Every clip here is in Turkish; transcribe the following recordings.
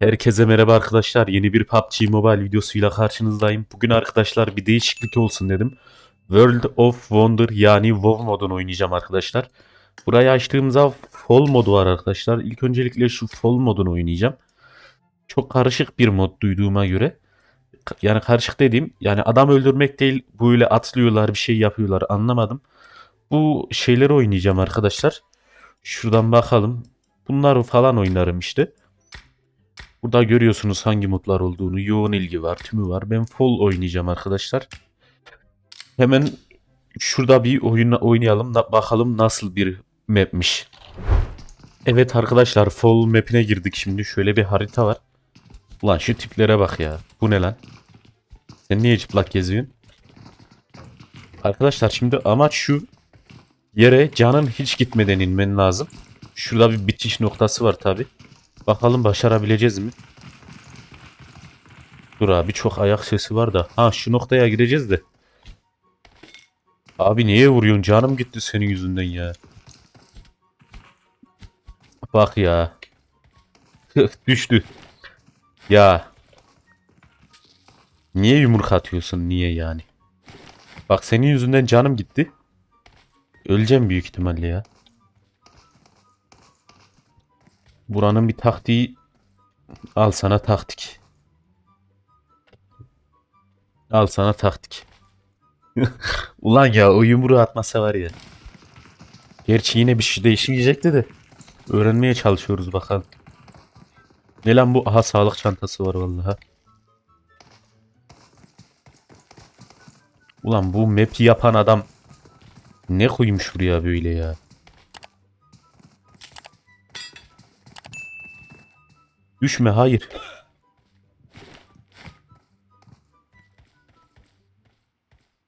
Herkese merhaba arkadaşlar. Yeni bir PUBG Mobile videosuyla karşınızdayım. Bugün arkadaşlar bir değişiklik olsun dedim. World of Wonder yani WoW modunu oynayacağım arkadaşlar. Burayı açtığımızda Fall modu var arkadaşlar. İlk öncelikle şu Fall modunu oynayacağım. Çok karışık bir mod duyduğuma göre. Yani karışık dediğim yani adam öldürmek değil böyle atlıyorlar bir şey yapıyorlar anlamadım. Bu şeyleri oynayacağım arkadaşlar. Şuradan bakalım. Bunları falan oynarım işte. Burada görüyorsunuz hangi modlar olduğunu. Yoğun ilgi var, tümü var. Ben full oynayacağım arkadaşlar. Hemen şurada bir oyun oynayalım bakalım nasıl bir mapmiş. Evet arkadaşlar full map'ine girdik şimdi. Şöyle bir harita var. Ulan şu tiplere bak ya. Bu ne lan? Sen niye çıplak geziyorsun? Arkadaşlar şimdi amaç şu. Yere canın hiç gitmeden inmen lazım. Şurada bir bitiş noktası var tabi. Bakalım başarabileceğiz mi? Dur abi çok ayak sesi var da. Ha şu noktaya gireceğiz de. Abi niye vuruyorsun? Canım gitti senin yüzünden ya. Bak ya. Düştü. Ya. Niye yumruk atıyorsun? Niye yani? Bak senin yüzünden canım gitti. Öleceğim büyük ihtimalle ya. Buranın bir taktiği al sana taktik. Al sana taktik. Ulan ya o yumruğu atmasa var ya. Gerçi yine bir şey değişmeyecekti de. Öğrenmeye çalışıyoruz bakalım. Ne lan bu? Aha sağlık çantası var vallahi. Ulan bu map'i yapan adam ne koymuş buraya böyle ya? Düşme hayır.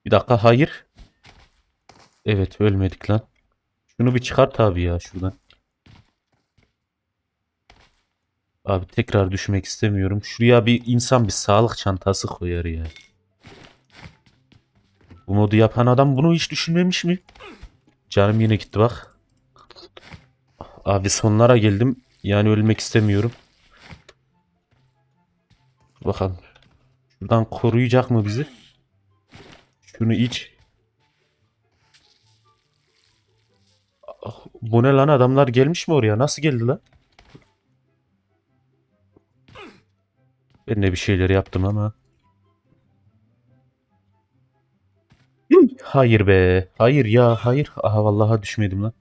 Bir dakika hayır. Evet ölmedik lan. Şunu bir çıkart abi ya şuradan. Abi tekrar düşmek istemiyorum. Şuraya bir insan bir sağlık çantası koyar ya. Bu modu yapan adam bunu hiç düşünmemiş mi? Canım yine gitti bak. Abi sonlara geldim. Yani ölmek istemiyorum. Bakalım. Şuradan koruyacak mı bizi? Şunu iç. Ah, Bu ne lan adamlar gelmiş mi oraya? Nasıl geldi lan? Ben de bir şeyler yaptım ama. Hayır be. Hayır ya hayır. Aha vallahi düşmedim lan.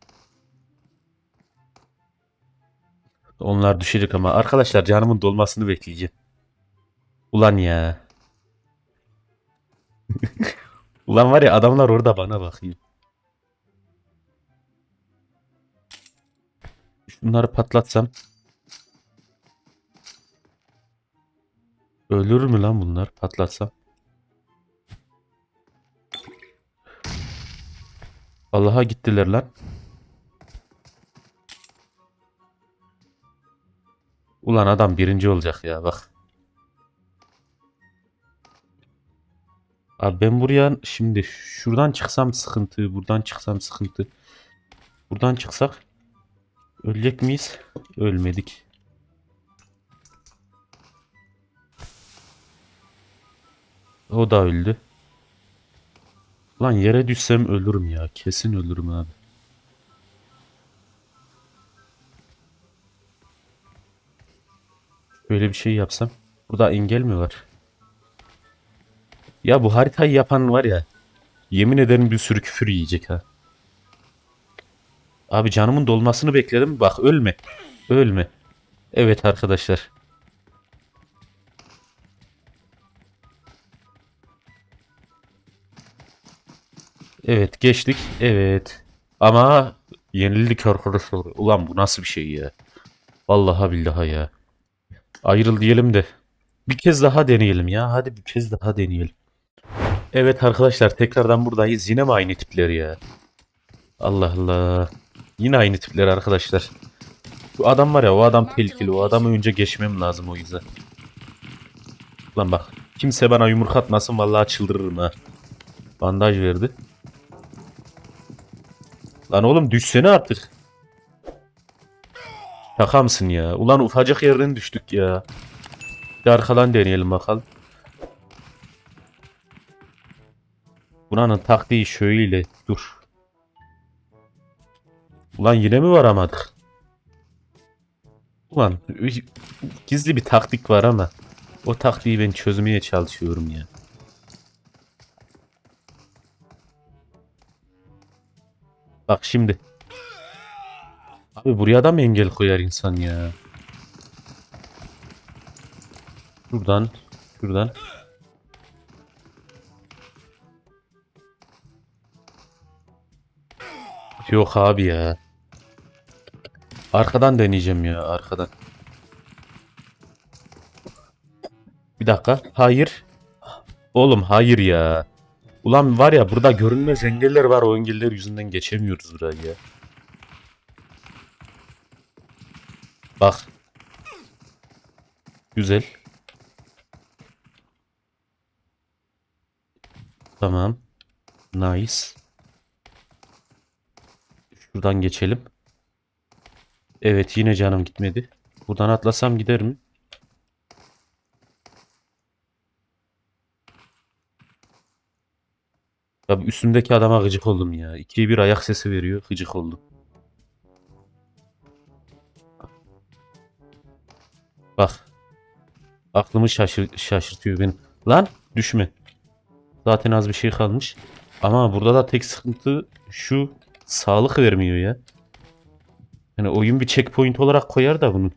Onlar düşecek ama. Arkadaşlar canımın dolmasını bekleyeceğim. Ulan ya. Ulan var ya adamlar orada bana bakıyor. Şunları patlatsam. Ölür mü lan bunlar patlatsam? Allah'a gittiler lan. Ulan adam birinci olacak ya bak. Abi ben buraya şimdi şuradan çıksam sıkıntı, buradan çıksam sıkıntı. Buradan çıksak ölecek miyiz? Ölmedik. O da öldü. Lan yere düşsem ölürüm ya. Kesin ölürüm abi. Böyle bir şey yapsam. Burada engel mi var? Ya bu haritayı yapan var ya. Yemin ederim bir sürü küfür yiyecek ha. Abi canımın dolmasını bekledim. Bak ölme. Ölme. Evet arkadaşlar. Evet geçtik. Evet. Ama yenildik arkadaşlar. Ulan bu nasıl bir şey ya? Vallahi billahi ya. Ayrıl diyelim de. Bir kez daha deneyelim ya. Hadi bir kez daha deneyelim. Evet arkadaşlar tekrardan buradayız. Yine mi aynı tipler ya? Allah Allah. Yine aynı tipler arkadaşlar. Bu adam var ya o adam tehlikeli. O adamı önce geçmem lazım o yüzden. Lan bak. Kimse bana yumruk atmasın vallahi çıldırırım ha. Bandaj verdi. Lan oğlum düşsene artık. Şaka mısın ya? Ulan ufacık yerden düştük ya. Bir arkadan deneyelim bakalım. Buranın taktiği şöyle. Dur. Ulan yine mi varamadık? Ulan gizli bir taktik var ama o taktiği ben çözmeye çalışıyorum ya. Bak şimdi. Abi buraya da mı engel koyar insan ya? Şuradan, şuradan. Yok abi ya. Arkadan deneyeceğim ya, arkadan. Bir dakika. Hayır. Oğlum hayır ya. Ulan var ya burada görünmez engeller var. O engeller yüzünden geçemiyoruz burayı ya. Bak. Güzel. Tamam. Nice. Şuradan geçelim. Evet yine canım gitmedi. Buradan atlasam gider mi? Ya üstümdeki adama gıcık oldum ya. İkiye bir ayak sesi veriyor. Gıcık oldum. Bak. Aklımı şaşır şaşırtıyor beni. Lan düşme. Zaten az bir şey kalmış. Ama burada da tek sıkıntı şu sağlık vermiyor ya. Yani oyun bir checkpoint olarak koyar da bunu.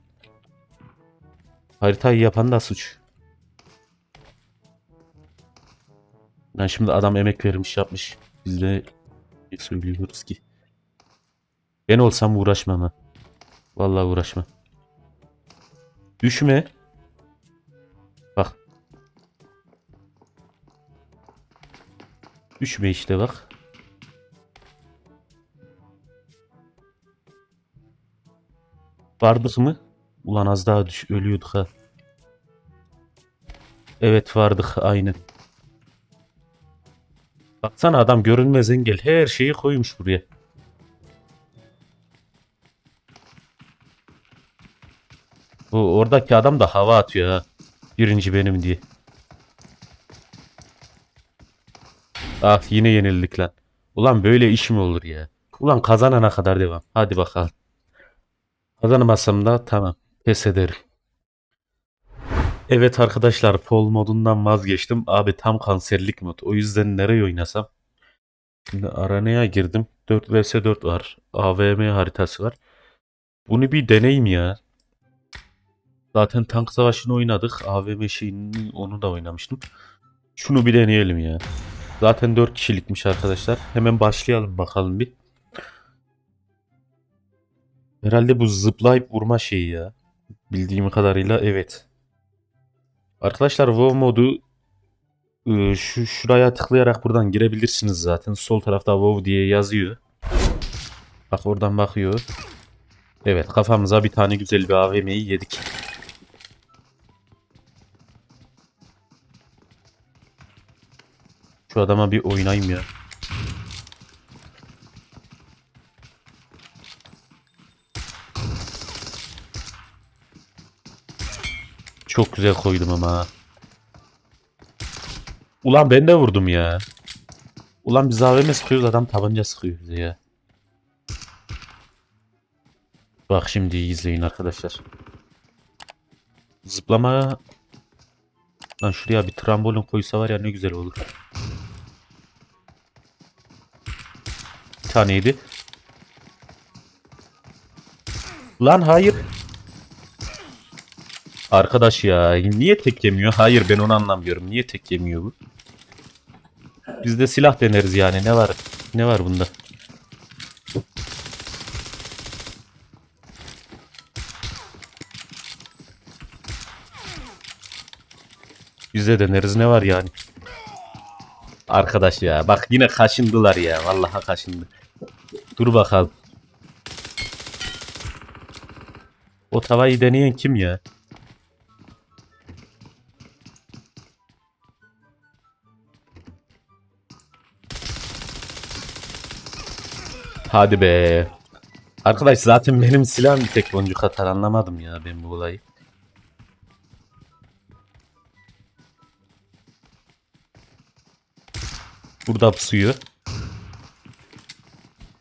Haritayı yapan da suç. Yani şimdi adam emek vermiş yapmış. Biz de ne söylüyoruz ki. Ben olsam uğraşmam ha. Vallahi uğraşmam. Düşme. Bak. Düşme işte bak. Vardık mı? Ulan az daha düş ölüyorduk ha. Evet vardık aynen. Baksana adam görünmez engel. Her şeyi koymuş buraya. Bu oradaki adam da hava atıyor ha. Birinci benim diye. Ah yine yenildik lan. Ulan böyle iş mi olur ya? Ulan kazanana kadar devam. Hadi bakalım. Kazanamazsam da tamam. Pes ederim. Evet arkadaşlar Pol modundan vazgeçtim. Abi tam kanserlik mod. O yüzden nereye oynasam? Şimdi aranaya girdim. 4 vs 4 var. AVM haritası var. Bunu bir deneyim ya. Zaten tank savaşını oynadık. AVM şeyini onu da oynamıştım. Şunu bir deneyelim ya. Zaten 4 kişilikmiş arkadaşlar. Hemen başlayalım bakalım bir. Herhalde bu zıplayıp vurma şeyi ya. Bildiğim kadarıyla evet. Arkadaşlar WoW modu ıı, şu şuraya tıklayarak buradan girebilirsiniz zaten. Sol tarafta WoW diye yazıyor. Bak oradan bakıyor. Evet kafamıza bir tane güzel bir AVM'yi yedik. Şu adama bir oynayayım ya. Çok güzel koydum ama. Ulan ben de vurdum ya. Ulan biz AVM sıkıyoruz adam tabanca sıkıyor bize ya. Bak şimdi izleyin arkadaşlar. Zıplama. Lan şuraya bir trambolin koysa var ya ne güzel olur. Bir taneydi. Lan hayır. Arkadaş ya niye tek yemiyor? Hayır ben onu anlamıyorum. Niye tek yemiyor bu? Biz de silah deneriz yani. Ne var? Ne var bunda? De deneriz. Ne var yani? Arkadaş ya bak yine kaşındılar ya. Vallahi kaşındı. Dur bakalım. O tavayı deneyen kim ya? Hadi be. Arkadaş zaten benim silahım bir tek boncuk atar anlamadım ya ben bu olayı. Burada suyu.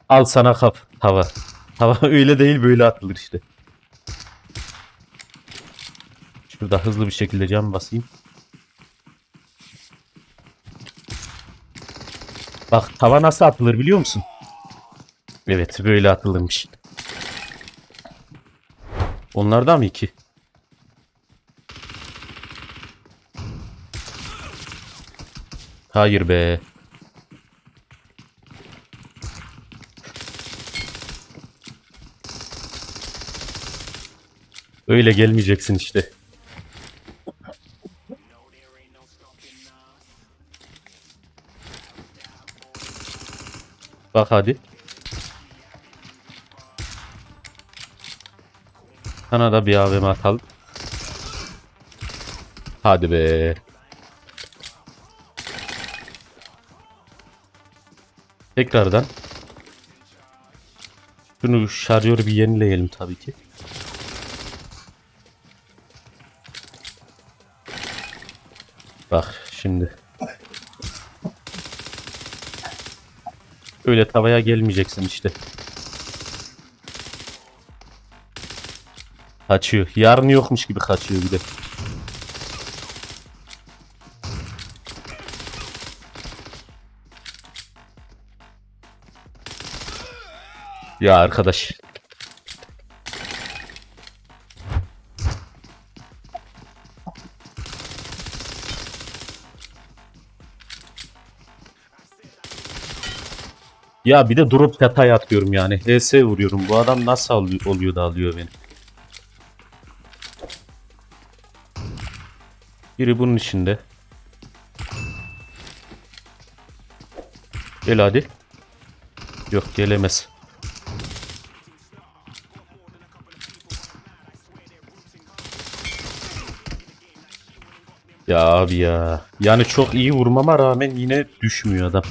Al sana kap tava. Tava öyle değil böyle atılır işte. Şurada hızlı bir şekilde cam basayım. Bak tava nasıl atılır biliyor musun? Evet böyle atılırmış. Onlardan mı iki? Hayır be. Öyle gelmeyeceksin işte. Bak hadi. Sana da bir AVM atalım. Hadi be. Tekrardan. Şunu şarjörü bir yenileyelim tabii ki. Bak şimdi. Öyle tavaya gelmeyeceksin işte. Kaçıyor. Yarın yokmuş gibi kaçıyor bir de. Ya arkadaş. Ya bir de durup yatay atıyorum yani. HS vuruyorum. Bu adam nasıl oluyor da alıyor beni. Biri bunun içinde. Gel hadi. Yok gelemez. Ya abi ya. Yani çok iyi vurmama rağmen yine düşmüyor adam.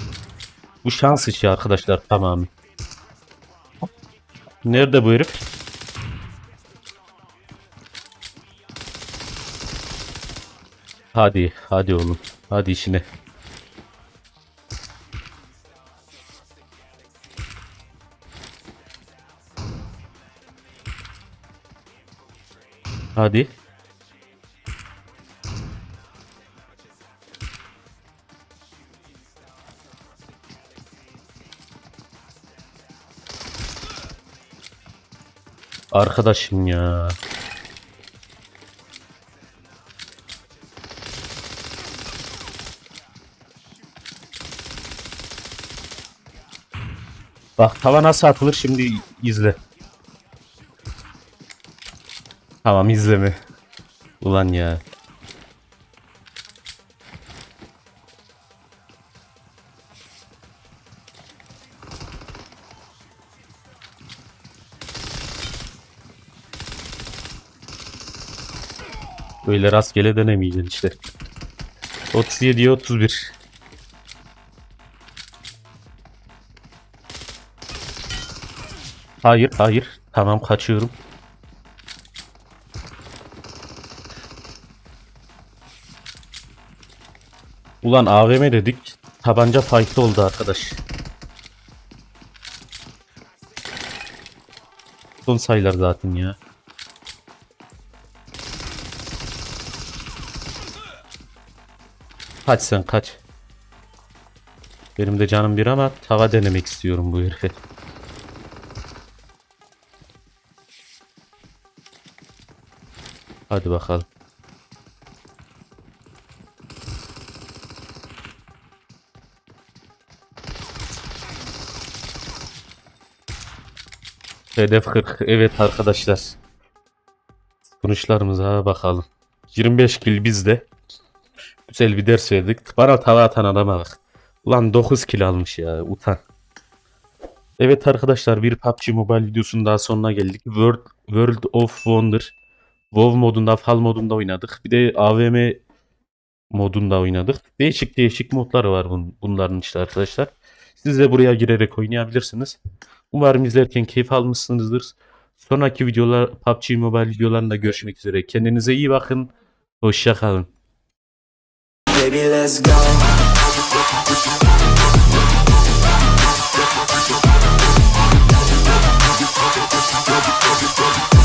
Bu şans işi arkadaşlar tamamen. Nerede bu herif? Hadi, hadi oğlum. Hadi işine. Hadi. Arkadaşım ya. Bak tava nasıl atılır şimdi izle. Tamam izleme. Ulan ya. Böyle rastgele denemeyeceksin işte. 37'ye 31. Hayır, hayır. Tamam kaçıyorum. Ulan AVM dedik. Tabanca fight oldu arkadaş. Son sayılar zaten ya. Kaç sen kaç. Benim de canım bir ama tava denemek istiyorum bu herife. Hadi bakalım. Hedef 40. Evet arkadaşlar. Sonuçlarımıza bakalım. 25 kill bizde. Güzel bir ders verdik. Bana tava atan adama bak. Ulan 9 kill almış ya. Utan. Evet arkadaşlar bir PUBG Mobile videosunun daha sonuna geldik. World, World of Wonder. WoW modunda, Fal modunda oynadık. Bir de AVM modunda oynadık. Değişik değişik modlar var bun bunların işte arkadaşlar. Siz de buraya girerek oynayabilirsiniz. Umarım izlerken keyif almışsınızdır. Sonraki videolar PUBG Mobile videolarında görüşmek üzere. Kendinize iyi bakın. Hoşça kalın. Baby, let's go. Thank you.